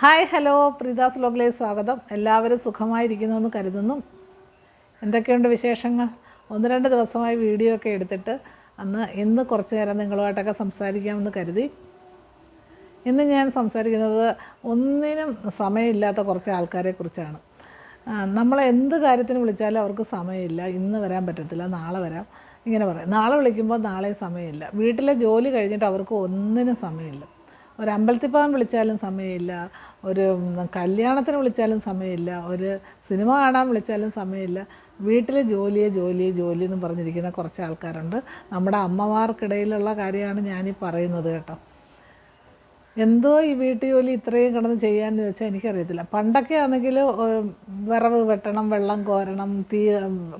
Hi hello. പ്രീതാസ് ലോകിലേക്ക് സ്വാഗതം. എല്ലാവരും സുഖമായിരിക്കുന്നുവെന്ന് കരുതുന്നു. എന്തൊക്കെയുണ്ട് വിശേഷങ്ങൾ? ഒന്ന് രണ്ട് ദിവസമായി വീഡിയോ ഒക്കെ എടുത്തിട്ട് അന്ന് ഇന്ന് കുറച്ച് നേരം നിങ്ങളുമായിട്ടൊക്കെ സംസാരിക്കാമെന്ന് കരുതി. ഇന്ന് ഞാൻ സംസാരിക്കുന്നത് ഒന്നിനും സമയമില്ലാത്ത കുറച്ച് ആൾക്കാരെ കുറിച്ചാണ്. നമ്മൾ എന്ത് കാര്യത്തിന് വിളിച്ചാലും അവർക്ക് സമയമില്ല. ഇന്ന് വരാൻ പറ്റത്തില്ല നാളെ വരാം. ഇങ്ങനെ പറയാം. നാളെ വിളിക്കുമ്പോൾ നാളെ സമയമില്ല. വീട്ടിലെ ജോലി കഴിഞ്ഞിട്ട് അവർക്ക് ഒന്നിനും സമയമില്ല. ഒരു അമ്പലത്തിൽ വിളിച്ചാലും സമയമില്ല. ഒരു കല്യാണത്തിന് വിളിച്ചാലും സമയമില്ല ഒരു സിനിമ കാണാൻ വിളിച്ചാലും സമയമില്ല. വീട്ടിലെ ജോലിയെ ജോലിയെ ജോലി എന്ന് പറഞ്ഞിരിക്കുന്ന കുറച്ച് ആൾക്കാരുണ്ട്. നമ്മുടെ അമ്മമാർക്കിടയിലുള്ള കാര്യമാണ് ഞാനീ പറയുന്നത് കേട്ടോ. എന്തോ ഈ വീട്ടു ജോലി ഇത്രയും കിടന്ന് ചെയ്യാമെന്ന് വെച്ചാൽ എനിക്കറിയത്തില്ല. പണ്ടൊക്കെ ആണെങ്കിൽ വിറവ് വെട്ടണം വെള്ളം കോരണം തീ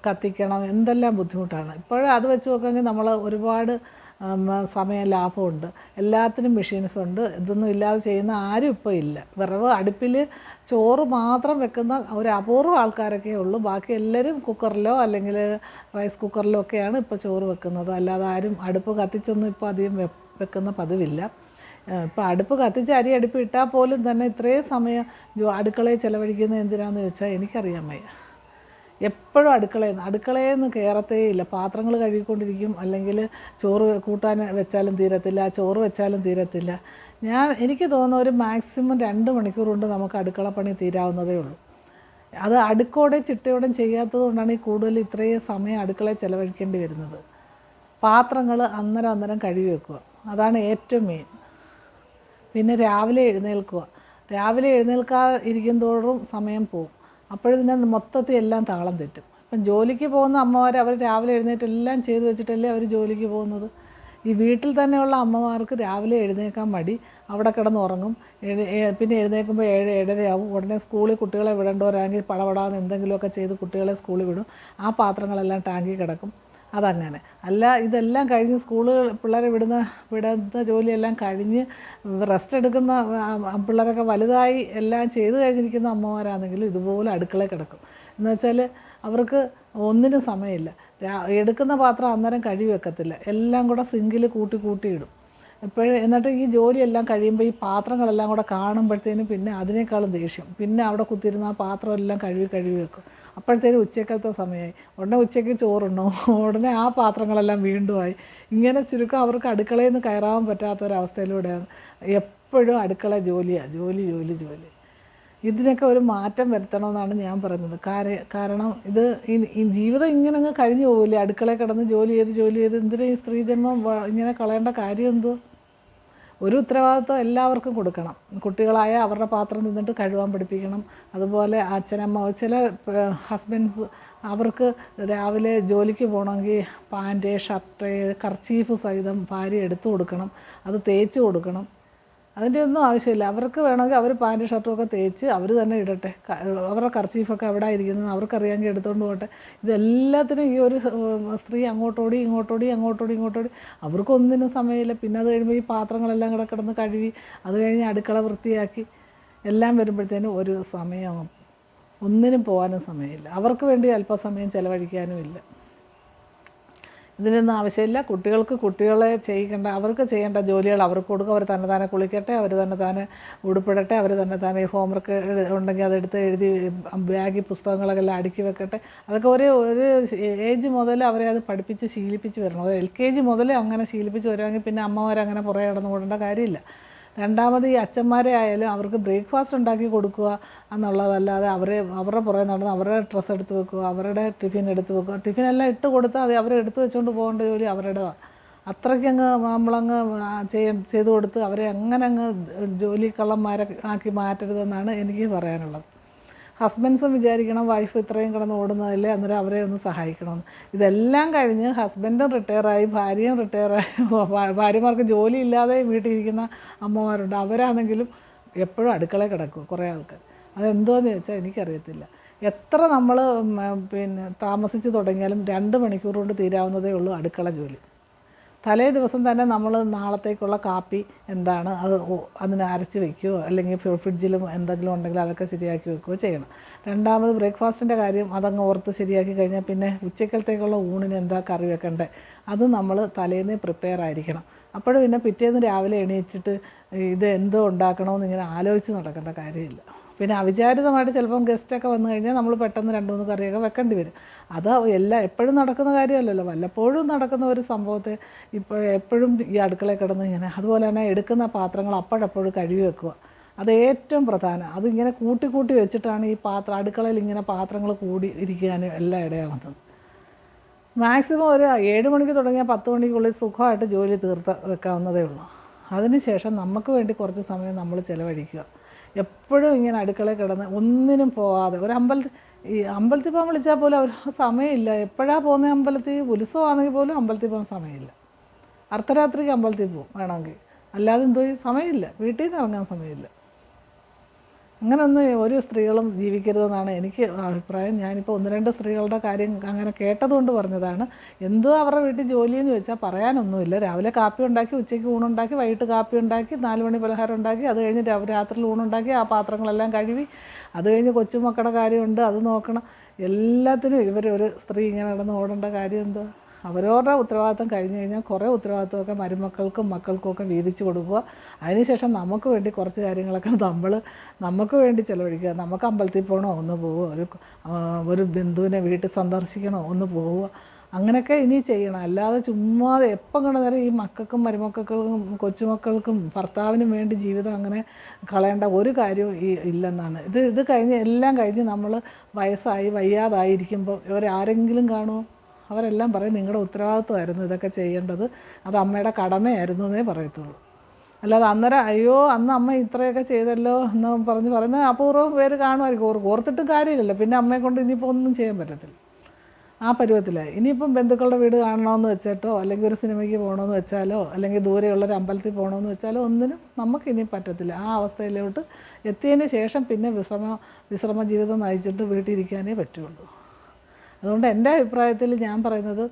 കത്തിക്കണം എന്തെല്ലാം ബുദ്ധിമുട്ടാണ്. ഇപ്പോഴും അത് വെച്ച് നോക്കുകയാണെങ്കിൽ നമ്മൾ ഒരുപാട് സമയം ലാഭമുണ്ട്. എല്ലാത്തിനും മെഷീൻസ് ഉണ്ട്. ഇതൊന്നും ഇല്ലാതെ ചെയ്യുന്ന ആരും ഇപ്പോൾ ഇല്ല. വിറവ് അടുപ്പിൽ ചോറ് മാത്രം വെക്കുന്ന ഒരു അപൂർവ ആൾക്കാരൊക്കെ ഉള്ളൂ. ബാക്കി എല്ലാവരും കുക്കറിലോ അല്ലെങ്കിൽ റൈസ് കുക്കറിലോ ഒക്കെയാണ് ഇപ്പോൾ ചോറ് വെക്കുന്നത്. അല്ലാതെ ആരും അടുപ്പ് കത്തിച്ചൊന്നും ഇപ്പോൾ അധികം വെക്കുന്ന പതിവില്ല. ഇപ്പം അടുപ്പ് കത്തിച്ച് അരി അടുപ്പ് ഇട്ടാൽ പോലും തന്നെ ഇത്രയും സമയം അടുക്കളയിൽ ചിലവഴിക്കുന്നത് എന്തിനാണെന്ന് ചോദിച്ചാൽ എനിക്കറിയാൻ വയ്യ. എപ്പോഴും അടുക്കളയിൽ നിന്ന് അടുക്കളയിൽ നിന്ന് കയറത്തേ ഇല്ല പാത്രങ്ങൾ കഴുകിക്കൊണ്ടിരിക്കും. അല്ലെങ്കിൽ ചോറ് കൂട്ടാൻ വെച്ചാലും തീരത്തില്ല ചോറ് വെച്ചാലും തീരത്തില്ല. ഞാൻ എനിക്ക് തോന്നുന്ന ഒരു മാക്സിമം രണ്ട് മണിക്കൂർ കൊണ്ട് നമുക്ക് അടുക്കള പണി തീരാവുന്നതേ ഉള്ളൂ. അത് അടുക്കോടെ ചിട്ടയോടെ ചെയ്യാത്തത് കൊണ്ടാണ് ഈ കൂടുതൽ ഇത്രയും സമയം അടുക്കളയിൽ ചിലവഴിക്കേണ്ടി വരുന്നത്. പാത്രങ്ങൾ അന്നേരം അന്നേരം കഴുകി വെക്കുക. അതാണ് ഏറ്റവും മെയിൻ പിന്നെ രാവിലെ എഴുന്നേൽക്കുക. രാവിലെ എഴുന്നേൽക്കാതിരിക്കും തോറും സമയം പോകും. അപ്പോഴതിനെ മൊത്തത്തിൽ എല്ലാം താളം തെറ്റും. ഇപ്പം ജോലിക്ക് പോകുന്ന അമ്മമാർ അവർ രാവിലെ എഴുന്നേറ്റ് എല്ലാം ചെയ്തു വെച്ചിട്ടല്ലേ അവർ ജോലിക്ക് പോകുന്നത്? ഈ വീട്ടിൽ തന്നെയുള്ള അമ്മമാർക്ക് രാവിലെ എഴുന്നേക്കാൻ മടി. അവിടെ കിടന്ന് ഉറങ്ങും. പിന്നെ എഴുന്നേൽക്കുമ്പോൾ ഏഴ് ഏഴരയാവും. ഉടനെ സ്കൂളിൽ കുട്ടികളെ വിടേണ്ടവരാണെങ്കിൽ പടപടാന്ന് എന്തെങ്കിലുമൊക്കെ ചെയ്ത് കുട്ടികളെ സ്കൂളിൽ വിടും. ആ പാത്രങ്ങളെല്ലാം ടാങ്കിൽ കിടക്കും. അതങ്ങനെ. അല്ല ഇതെല്ലാം കഴിഞ്ഞ് സ്കൂളുകൾ പിള്ളേരെ വിടുന്ന വിടുന്ന ജോലിയെല്ലാം കഴിഞ്ഞ് റെസ്റ്റ് എടുക്കുന്ന പിള്ളേരൊക്കെ വലുതായി എല്ലാം ചെയ്ത് കഴിഞ്ഞിരിക്കുന്ന അമ്മമാരാണെങ്കിലും ഇതുപോലെ അടുക്കളയിൽ കിടക്കും. എന്ന് വെച്ചാൽ അവർക്ക് ഒന്നിനും സമയമില്ല. എടുക്കുന്ന പാത്രം അന്നേരം കഴുകി വെക്കത്തില്ല. എല്ലാം കൂടെ സിങ്കിൽ കൂട്ടി കൂട്ടിയിടും എപ്പോഴും എന്നിട്ട് ഈ ജോലിയെല്ലാം കഴിയുമ്പോൾ ഈ പാത്രങ്ങളെല്ലാം കൂടെ കാണുമ്പോഴത്തേനും പിന്നെ അതിനേക്കാളും ദേഷ്യം. പിന്നെ അവിടെ കുത്തിയിരുന്ന ആ പാത്രം എല്ലാം കഴുകി കഴുകി വെക്കും. അപ്പോഴത്തേനും ഉച്ചക്കലത്തെ സമയമായി ഉടനെ ഉച്ചയ്ക്ക് ചോറുണ്ടോ ഉടനെ ആ പാത്രങ്ങളെല്ലാം വീണ്ടുമായി. ഇങ്ങനെ ചുരുക്കം അവർക്ക് അടുക്കളയിൽ നിന്ന് കയറാൻ പറ്റാത്തൊരവസ്ഥയിലൂടെയാണ് എപ്പോഴും അടുക്കള ജോലിയാണ് ജോലി ജോലി ജോലി. ഇതിനൊക്കെ ഒരു മാറ്റം വരുത്തണമെന്നാണ് ഞാൻ പറയുന്നത്. കാരണം ഇത് ഈ ജീവിതം ഇങ്ങനെ അങ്ങ് കഴിഞ്ഞു പോകില്ലേ അടുക്കളയിൽ കിടന്ന് ജോലി ചെയ്ത് ജോലി ചെയ്ത് എന്തിനാ ഈ സ്ത്രീജന്മം ഇങ്ങനെ കളയേണ്ട കാര്യം എന്തോ ഒരു ഉത്തരവാദിത്വം എല്ലാവർക്കും കൊടുക്കണം. കുട്ടികളായ അവരുടെ പാത്രം നിന്നിട്ട് കഴുകാൻ പഠിപ്പിക്കണം. അതുപോലെ അച്ഛനമ്മ ചില ഹസ്ബൻഡ്സ് അവർക്ക് രാവിലെ ജോലിക്ക് പോകണമെങ്കിൽ പാന്റ് ഷർട്ട് കർച്ചീഫ് സഹിതം ഭാര്യ എടുത്തു കൊടുക്കണം. അത് തേച്ച് കൊടുക്കണം. അതിന്റെ ഒന്നും ആവശ്യമില്ല. അവർക്ക് വേണമെങ്കിൽ അവർ പാന്റ് ഷർട്ടും ഒക്കെ തേച്ച് അവർ തന്നെ ഇടട്ടെ. അവരുടെ കർച്ചീഫൊക്കെ അവിടെ ഇരിക്കുന്നത് അവർക്കറിയാമെങ്കിൽ എടുത്തുകൊണ്ട് പോകട്ടെ ഇതെല്ലാത്തിനും ഈ ഒരു സ്ത്രീ അങ്ങോട്ടോടി ഇങ്ങോട്ടോടി അങ്ങോട്ടോടി ഇങ്ങോട്ടോടി. അവർക്കൊന്നിനും സമയമില്ല. പിന്നെ അത് കഴിയുമ്പോൾ ഈ പാത്രങ്ങളെല്ലാം കൂടെ കിടന്ന് കഴുകി അത് കഴിഞ്ഞ് അടുക്കള വൃത്തിയാക്കി എല്ലാം വരുമ്പോഴത്തേനും ഒരു സമയമാകും ഒന്നിനും പോകാനും സമയമില്ല. അവർക്ക് വേണ്ടി അല്പസമയം ചിലവഴിക്കാനും ഇല്ല. ഇതിനൊന്നും ആവശ്യമില്ല. കുട്ടികൾക്ക് കുട്ടികളെ ചെയ്യിക്കേണ്ട അവർക്ക് ചെയ്യേണ്ട ജോലികൾ അവർക്ക് കൊടുക്കുക അവർ തന്നെ താനെ കുളിക്കട്ടെ അവർ തന്നെ താനെ ഉടുപ്പിടട്ടെ അവർ തന്നെ താനെ ഹോംവർക്ക് ഉണ്ടെങ്കിൽ അതെടുത്ത് എഴുതി ബാഗിൽ പുസ്തകങ്ങളൊക്കെ എല്ലാം അടുക്കി വെക്കട്ടെ. അതൊക്കെ ഒരു ഒരു ഏജ് മുതൽ അവരെ അത് പഠിപ്പിച്ച് ശീലിപ്പിച്ച് വരണം. ഒരു എൽ കെ ജി മുതലേ അങ്ങനെ ശീലിപ്പിച്ച് വരുവാണെങ്കിൽ പിന്നെ അമ്മമാരങ്ങനെ പുറകെ കിടന്ന് ഓടേണ്ട കാര്യമില്ല. രണ്ടാമത് ഈ അച്ഛന്മാരെ ആയാലും അവർക്ക് ബ്രേക്ക്ഫാസ്റ്റ് ഉണ്ടാക്കി കൊടുക്കുക എന്നുള്ളതല്ലാതെ അവരെ അവരുടെ പുറകെ നടന്ന് അവരുടെ ഡ്രസ്സ് എടുത്ത് വെക്കുക അവരുടെ ടിഫിൻ എടുത്ത് വെക്കുക. ടിഫിനെല്ലാം ഇട്ട് കൊടുത്താൽ അത് അവരെ എടുത്ത് വെച്ചുകൊണ്ട് പോകേണ്ട ജോലി അവരുടേതാണ് അത്രയ്ക്കങ്ങ് നമ്മളങ്ങ് ചെയ്യ ചെയ്തു കൊടുത്ത് അവരെ അങ്ങനെ അങ്ങ് ജോലിക്കള്ളന്മാരെ ആക്കി മാറ്റരുതെന്നാണ് എനിക്ക് പറയാനുള്ളത്. ഹസ്ബൻഡ്സും വിചാരിക്കണം വൈഫ് ഇത്രയും കിടന്ന് ഓടുന്നതല്ലേ അന്നേരം അവരെ ഒന്ന് സഹായിക്കണമെന്ന് ഇതെല്ലാം കഴിഞ്ഞ് ഹസ്ബൻഡും റിട്ടയറായി ഭാര്യയും റിട്ടയറായി ഭാര്യമാർക്ക് ജോലി ഇല്ലാതെ വീട്ടിലിരിക്കുന്ന അമ്മമാരുണ്ട്. അവരാണെങ്കിലും എപ്പോഴും അടുക്കളയിൽ കിടക്കും കുറേ ആൾക്കാർ. അതെന്തോന്ന് ചോദിച്ചാൽ എനിക്കറിയത്തില്ല. എത്ര നമ്മൾ പിന്നെ താമസിച്ച് തുടങ്ങിയാലും രണ്ട് മണിക്കൂർ കൊണ്ട് തീരാവുന്നതേ ഉള്ളൂ അടുക്കള ജോലി. തലേ ദിവസം തന്നെ നമ്മൾ നാളത്തേക്കുള്ള കാപ്പി എന്താണ്? അത് അതിനെ അരച്ച് വെക്കുകയോ അല്ലെങ്കിൽ ഫ്രി- ഫ്രിഡ്ജിലും എന്തെങ്കിലും ഉണ്ടെങ്കിൽ അതൊക്കെ ശരിയാക്കി വെക്കുകയോ ചെയ്യണം. രണ്ടാമത് ബ്രേക്ക്ഫാസ്റ്റിന്റെ കാര്യം അതങ്ങ് ഓർത്ത് ശരിയാക്കി കഴിഞ്ഞാൽ പിന്നെ ഉച്ചക്കലത്തേക്കുള്ള ഊണിന് എന്താ കറി വെക്കണ്ടേ? അത് നമ്മൾ തലേന്നേ പ്രിപ്പയർ ആയിരിക്കണം. അപ്പോഴും പിന്നെ പിറ്റേന്ന് രാവിലെ എണീറ്റിട്ട് ഇത് എന്തോ ഉണ്ടാക്കണമെന്ന് ഇങ്ങനെ ആലോചിച്ച് നടക്കേണ്ട കാര്യമില്ല. പിന്നെ അവിചാരിതമായിട്ട് ചിലപ്പം ഗസ്റ്റൊക്കെ വന്നു കഴിഞ്ഞാൽ നമ്മൾ പെട്ടെന്ന് രണ്ട് മൂന്ന് കറിയൊക്കെ വെക്കേണ്ടി വരും. അത് എല്ലാം എപ്പോഴും നടക്കുന്ന കാര്യമല്ലല്ലോ. വല്ലപ്പോഴും നടക്കുന്ന ഒരു സംഭവത്തെ ഇപ്പോൾ എപ്പോഴും ഈ അടുക്കളയിൽ കിടന്ന് ഇങ്ങനെ അതുപോലെ തന്നെ എടുക്കുന്ന പാത്രങ്ങൾ അപ്പോഴപ്പോഴും കഴുകി വെക്കുക. അത് ഏറ്റവും പ്രധാനം. അതിങ്ങനെ കൂട്ടി കൂട്ടി വെച്ചിട്ടാണ് ഈ പാത്രം അടുക്കളയിൽ ഇങ്ങനെ പാത്രങ്ങൾ കൂടി ഇരിക്കാനും എല്ലാം ഇടയാകുന്നത് മാക്സിമം ഒരു ഏഴ് മണിക്ക് തുടങ്ങിയ പത്ത് മണിക്കുള്ളിൽ സുഖമായിട്ട് ജോലി തീർത്ത് വെക്കാവുന്നതേ ഉള്ളൂ. അതിനുശേഷം നമുക്ക് വേണ്ടി കുറച്ച് സമയം നമ്മൾ ചിലവഴിക്കുക. എപ്പോഴും ഇങ്ങനെ അടുക്കളയിൽ കിടന്ന് ഒന്നിനും പോവാതെ. ഒരു അമ്പലത്തിൽ ഈ അമ്പലത്തിൽ പോകാൻ വിളിച്ചാൽ പോലും അവർ സമയമില്ല. എപ്പോഴാണ് പോകുന്ന അമ്പലത്തിൽ? ഉത്സവമാണെങ്കിൽ പോലും അമ്പലത്തിൽ പോകാൻ സമയമില്ല. അർദ്ധരാത്രിക്ക് അമ്പലത്തിൽ പോകും വേണമെങ്കിൽ. അല്ലാതെ എന്തോ സമയമില്ല. വീട്ടിൽ നിന്ന് ഇറങ്ങാൻ സമയമില്ല. അങ്ങനൊന്നും ഒരു സ്ത്രീകളും ജീവിക്കരുതെന്നാണ് എനിക്ക് അഭിപ്രായം. ഞാനിപ്പോൾ ഒന്ന് രണ്ട് സ്ത്രീകളുടെ കാര്യം അങ്ങനെ കേട്ടതുകൊണ്ട് പറഞ്ഞതാണ്. എന്തോ അവരുടെ വീട്ടിൽ ജോലിയെന്ന് വെച്ചാൽ പറയാനൊന്നുമില്ല. രാവിലെ കാപ്പി ഉണ്ടാക്കി ഉച്ചയ്ക്ക് ഊണുണ്ടാക്കി വൈകിട്ട് കാപ്പി ഉണ്ടാക്കി നാല് മണി പലഹാരം ഉണ്ടാക്കി അത് കഴിഞ്ഞ് രാ- രാത്രിയിൽ ഊണുണ്ടാക്കി ആ പാത്രങ്ങളെല്ലാം കഴുകി അത് കഴിഞ്ഞ് കൊച്ചുമക്കളുടെ കാര്യമുണ്ട് അത് നോക്കണം. എല്ലാത്തിനും ഇവരൊരു സ്ത്രീ ഇങ്ങനെ നടന്ന് ഓടേണ്ട കാര്യം എന്തോ അവരവരുടെ ഉത്തരവാദിത്തം കഴിഞ്ഞ് കഴിഞ്ഞാൽ കുറേ ഉത്തരവാദിത്തമൊക്കെ മരുമക്കൾക്കും മക്കൾക്കുമൊക്കെ വീതിച്ചു കൊടുക്കുക. അതിനുശേഷം നമുക്ക് വേണ്ടി കുറച്ച് കാര്യങ്ങളൊക്കെ നമ്മൾ നമുക്ക് വേണ്ടി ചിലവഴിക്കുക. നമുക്ക് അമ്പലത്തിൽ പോകണോ ഒന്ന് പോവുക. ഒരു ഒരു ബന്ധുവിനെ വീട്ടിൽ സന്ദർശിക്കണോ ഒന്ന് പോവുക. അങ്ങനെയൊക്കെ ഇനി ചെയ്യണം. അല്ലാതെ ചുമ്മാതെ എപ്പം കണ്ട നേരം ഈ മക്കൾക്കും മരുമക്കൾക്കും കൊച്ചുമക്കൾക്കും ഭർത്താവിനും വേണ്ടി ജീവിതം അങ്ങനെ കളയേണ്ട ഒരു കാര്യവും ഈ ഇല്ലെന്നാണ്. ഇത് ഇത് കഴിഞ്ഞ് എല്ലാം കഴിഞ്ഞ് നമ്മൾ വയസ്സായി വയ്യാതായിരിക്കുമ്പോൾ ഇവരാരെങ്കിലും കാണുമോ? അവരെല്ലാം പറയും നിങ്ങളുടെ ഉത്തരവാദിത്വമായിരുന്നു ഇതൊക്കെ ചെയ്യേണ്ടത്. അത് അമ്മയുടെ കടമയായിരുന്നു എന്നേ പറയത്തുള്ളൂ. അല്ലാതെ അന്നേരം അയ്യോ അന്ന് അമ്മ ഇത്രയൊക്കെ ചെയ്തല്ലോ എന്ന് പറഞ്ഞ് പറയുന്ന അപൂർവം പേര് കാണുമായിരിക്കും. ഓർ ഓർത്തിട്ടും കാര്യമില്ലല്ലോ. പിന്നെ അമ്മയെ കൊണ്ട് ഇനിയിപ്പോൾ ഒന്നും ചെയ്യാൻ പറ്റത്തില്ല. ആ പരുവത്തിലായി. ഇനിയിപ്പം ബന്ധുക്കളുടെ വീട് കാണണമെന്ന് വെച്ചിട്ടോ അല്ലെങ്കിൽ ഒരു സിനിമയ്ക്ക് പോകണമെന്ന് വെച്ചാലോ അല്ലെങ്കിൽ ദൂരെയുള്ളൊരു അമ്പലത്തിൽ പോകണമെന്ന് വെച്ചാലോ ഒന്നിനും നമുക്ക് ഇനി പറ്റത്തില്ല. ആ അവസ്ഥയിലോട്ട് എത്തിയതിന് ശേഷം പിന്നെ വിശ്രമ വിശ്രമ ജീവിതം നയിച്ചിട്ട് വീട്ടിലിരിക്കാനേ പറ്റുള്ളൂ. അതുകൊണ്ട് എന്റെ അഭിപ്രായത്തിൽ ഞാൻ പറയുന്നത്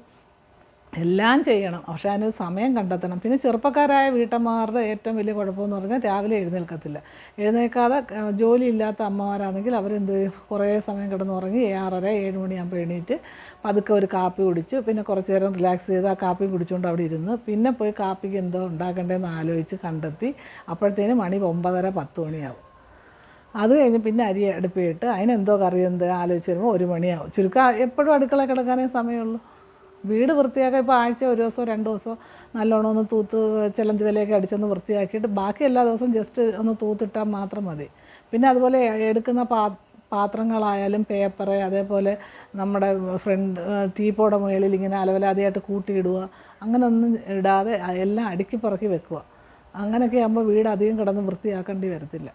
എല്ലാം ചെയ്യണം. പക്ഷേ അതിന് സമയം കണ്ടെത്തണം. പിന്നെ ചെറുപ്പക്കാരായ വീട്ടമ്മമാരുടെ ഏറ്റവും വലിയ കുഴപ്പമെന്ന് പറഞ്ഞാൽ രാവിലെ എഴുന്നേൽക്കത്തില്ല. എഴുന്നേൽക്കാതെ ജോലിയില്ലാത്ത അമ്മമാരാണെങ്കിൽ അവരെന്ത്? കുറേ സമയം കിടന്നുറങ്ങി ആറര ഏഴ് മണിയാകുമ്പോൾ എണീറ്റ് പതുക്കെ ഒരു കാപ്പി കുടിച്ച് പിന്നെ കുറച്ച് നേരം റിലാക്സ് ചെയ്ത് ആ കാപ്പി കുടിച്ചുകൊണ്ട് അവിടെ ഇരുന്ന് പിന്നെ പോയി കാപ്പിക്ക് എന്തോ ഉണ്ടാക്കേണ്ടതെന്ന് ആലോചിച്ച് കണ്ടെത്തി അപ്പോഴത്തേന് മണി ഒമ്പതര പത്ത് മണിയാവും. അത് കഴിഞ്ഞ് പിന്നെ അരി അടുപ്പിയിട്ട് അതിനെന്തോ കറി എന്ത് ആലോചിച്ച് വരുമ്പോൾ ഒരു മണിയാവും. ചുരുക്കം എപ്പോഴും അടുക്കള കിടക്കാനേ സമയമുള്ളൂ. വീട് വൃത്തിയാക്കാൻ ഇപ്പോൾ ആഴ്ച ഒരു ദിവസമോ രണ്ട് ദിവസമോ നല്ലോണം ഒന്ന് തൂത്ത് ചിലന്തി വിലയൊക്കെ അടിച്ചൊന്ന് വൃത്തിയാക്കിയിട്ട് ബാക്കി എല്ലാ ദിവസവും ജസ്റ്റ് ഒന്ന് തൂത്തിട്ടാൽ മാത്രം മതി. പിന്നെ അതുപോലെ എടുക്കുന്ന പാ പാത്രങ്ങളായാലും പേപ്പറ് അതേപോലെ നമ്മുടെ ഫ്രണ്ട് ടീപ്പോടെ മുകളിൽ ഇങ്ങനെ അലവലാതെയായിട്ട് കൂട്ടിയിടുക. അങ്ങനെയൊന്നും ഇടാതെ എല്ലാം അടുക്കി പറക്കി വെക്കുക. അങ്ങനെയൊക്കെ ആകുമ്പോൾ വീട് അധികം കിടന്ന് വൃത്തിയാക്കേണ്ടി വരത്തില്ല.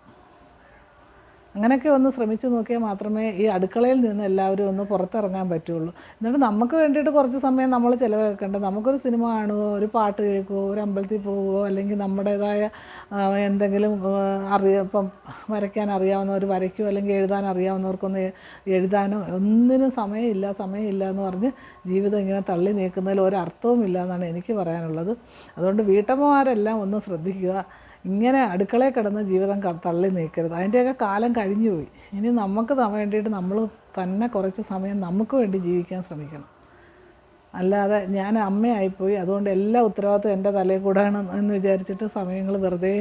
അങ്ങനെയൊക്കെ ഒന്ന് ശ്രമിച്ചു നോക്കിയാൽ മാത്രമേ ഈ അടുക്കളയിൽ നിന്ന് എല്ലാവരും ഒന്ന് പുറത്തിറങ്ങാൻ പറ്റുള്ളൂ. എന്നിട്ട് നമുക്ക് വേണ്ടിയിട്ട് കുറച്ച് സമയം നമ്മൾ ചിലവാക്കേണ്ട നമുക്കൊരു സിനിമ കാണുകയോ ഒരു പാട്ട് കേൾക്കുകയോ ഒരു അമ്പലത്തിൽ പോവുകയോ അല്ലെങ്കിൽ നമ്മുടേതായ എന്തെങ്കിലും അറിയ ഇപ്പം വരയ്ക്കാൻ അറിയാവുന്നവർ വരയ്ക്കുകയോ അല്ലെങ്കിൽ എഴുതാൻ അറിയാവുന്നവർക്കൊന്ന് എഴുതാനോ ഒന്നിനും സമയമില്ല സമയമില്ല എന്ന് പറഞ്ഞ് ജീവിതം ഇങ്ങനെ തള്ളി നീക്കുന്നതിൽ ഒരർത്ഥവും ഇല്ല എന്നാണ് എനിക്ക് പറയാനുള്ളത്. അതുകൊണ്ട് വീട്ടമ്മമാരെല്ലാം ഒന്ന് ശ്രദ്ധിക്കുക. ഇങ്ങനെ അടുക്കളയിൽ കിടന്ന് ജീവിതം തള്ളി നീക്കരുത്. അതിന്റെയൊക്കെ കാലം കഴിഞ്ഞുപോയി ഇനി നമുക്ക് വേണ്ടിയിട്ട് നമ്മൾ തന്നെ കുറച്ച് സമയം നമുക്ക് വേണ്ടി ജീവിക്കാൻ ശ്രമിക്കണം. അല്ലാതെ ഞാൻ അമ്മയായിപ്പോയി. അതുകൊണ്ട് എല്ലാ ഉത്തരവാദിത്വം എന്റെ തലയിൽ കൂടാണ് എന്ന് വിചാരിച്ചിട്ട് സമയങ്ങൾ വെറുതെ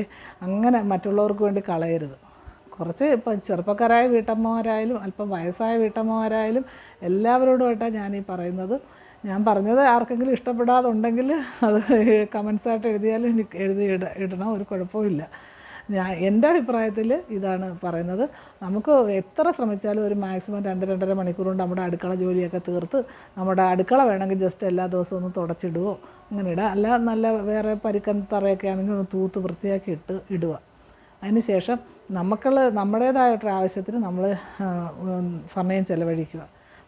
അങ്ങനെ മറ്റുള്ളവർക്ക് വേണ്ടി കളയരുത്. കുറച്ച് ഇപ്പം ചെറുപ്പക്കാരായ വീട്ടമ്മമാരായാലും അല്പം വയസ്സായ വീട്ടമ്മമാരായാലും എല്ലാവരോടുമായിട്ടാണ് ഞാൻ ഈ പറയുന്നത്. ഞാൻ പറഞ്ഞത് ആർക്കെങ്കിലും ഇഷ്ടപ്പെടാതുണ്ടെങ്കിൽ അത് കമൻസായിട്ട് എഴുതിയാലും എനിക്ക് എഴുതി ഇട ഇടണം ഒരു കുഴപ്പമില്ല. ഞാൻ എന്റെ അഭിപ്രായത്തിൽ ഇതാണ് പറയുന്നത്. നമുക്ക് എത്ര ശ്രമിച്ചാലും ഒരു മാക്സിമം രണ്ട് രണ്ടര മണിക്കൂർ കൊണ്ട് നമ്മുടെ അടുക്കള ജോലിയൊക്കെ തീർത്ത് നമ്മുടെ അടുക്കള വേണമെങ്കിൽ ജസ്റ്റ് എല്ലാ ദിവസവും ഒന്ന് തുടച്ചിടുവോ അങ്ങനെ ഇടുക അല്ല നല്ല വേറെ പരുക്കൻ തറയൊക്കെ ആണെങ്കിൽ ഒന്ന് തൂത്ത് വൃത്തിയാക്കി ഇട്ട് ഇടുക. അതിന് ശേഷം നമുക്കുള്ള നമ്മുടേതായിട്ടൊരു ആവശ്യത്തിന് നമ്മൾ സമയം ചിലവഴിക്കുക.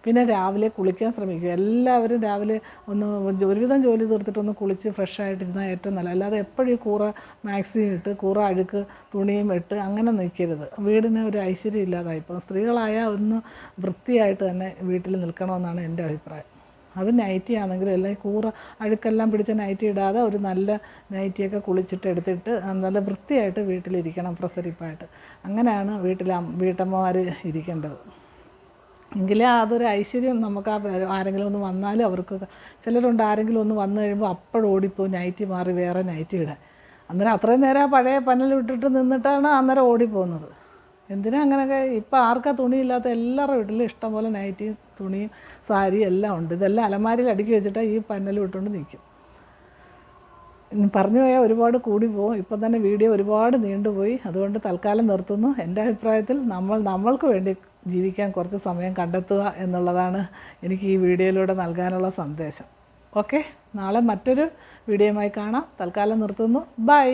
പിന്നെ രാവിലെ കുളിക്കാൻ ശ്രമിക്കുക. എല്ലാവരും രാവിലെ ഒന്ന് ഒരുവിധം ജോലി തീർത്തിട്ടൊന്ന് കുളിച്ച് ഫ്രഷ് ആയിട്ടിരുന്നാൽ ഏറ്റവും നല്ല അല്ലാതെ എപ്പോഴും കൂറ മാക്സിയും ഇട്ട് കൂറ അഴുക്ക് തുണിയും ഇട്ട് അങ്ങനെ നിൽക്കരുത് വീടിന് ഒരു ഐശ്വര്യം ഇല്ലാതായിപ്പോൾ സ്ത്രീകളായ ഒന്ന് വൃത്തിയായിട്ട് തന്നെ വീട്ടിൽ നിൽക്കണമെന്നാണ് എന്റെ അഭിപ്രായം. അത് നൈറ്റി ആണെങ്കിലും അല്ലെങ്കിൽ കൂറ അഴുക്കെല്ലാം പിടിച്ച നൈറ്റി ഇടാതെ ഒരു നല്ല നൈറ്റിയൊക്കെ കുളിച്ചിട്ട് എടുത്തിട്ട് നല്ല വൃത്തിയായിട്ട് വീട്ടിലിരിക്കണം പ്രസരിപ്പായിട്ട്. അങ്ങനെയാണ് വീട്ടിൽ വീട്ടമ്മമാർ ഇരിക്കേണ്ടത്. എങ്കിലേ അതൊരു ഐശ്വര്യം നമുക്ക് ആ ആരെങ്കിലും ഒന്ന് വന്നാലും അവർക്ക് ചിലരുണ്ട് ആരെങ്കിലും ഒന്ന് വന്നു കഴിയുമ്പോൾ അപ്പോഴും ഓടിപ്പോ നൈറ്റി മാറി വേറെ നൈറ്റി ഇടാൻ അന്നേരം അത്രയും നേരം ആ പഴയ പന്നൽ വിട്ടിട്ട് നിന്നിട്ടാണ് അന്നേരം ഓടിപ്പോകുന്നത്. എന്തിനാ അങ്ങനെയൊക്കെ? ഇപ്പം ആർക്കാ തുണിയില്ലാത്ത എല്ലാവരുടെ വീട്ടിലും ഇഷ്ടംപോലെ നൈറ്റിയും തുണിയും സാരിയും എല്ലാം ഉണ്ട്. ഇതെല്ലാം അലമാരിയിൽ അടുക്കി വെച്ചിട്ട് ഈ പന്നൽ വിട്ടുകൊണ്ട് നിൽക്കും പറഞ്ഞു പോയാൽ ഒരുപാട് കൂടി പോകും ഇപ്പം തന്നെ വീഡിയോ ഒരുപാട് നീണ്ടുപോയി. അതുകൊണ്ട് തൽക്കാലം നിർത്തുന്നു. എന്റെ അഭിപ്രായത്തിൽ നമ്മൾ നമ്മൾക്ക് വേണ്ടി ജീവിക്കാൻ കുറച്ച് സമയം കണ്ടെത്തുക എന്നുള്ളതാണ് എനിക്ക് ഈ വീഡിയോയിലൂടെ നൽകാനുള്ള സന്ദേശം. ഓക്കെ? നാളെ മറ്റൊരു വീഡിയോയുമായി കാണാം. തൽക്കാലം നിർത്തുന്നു. ബൈ.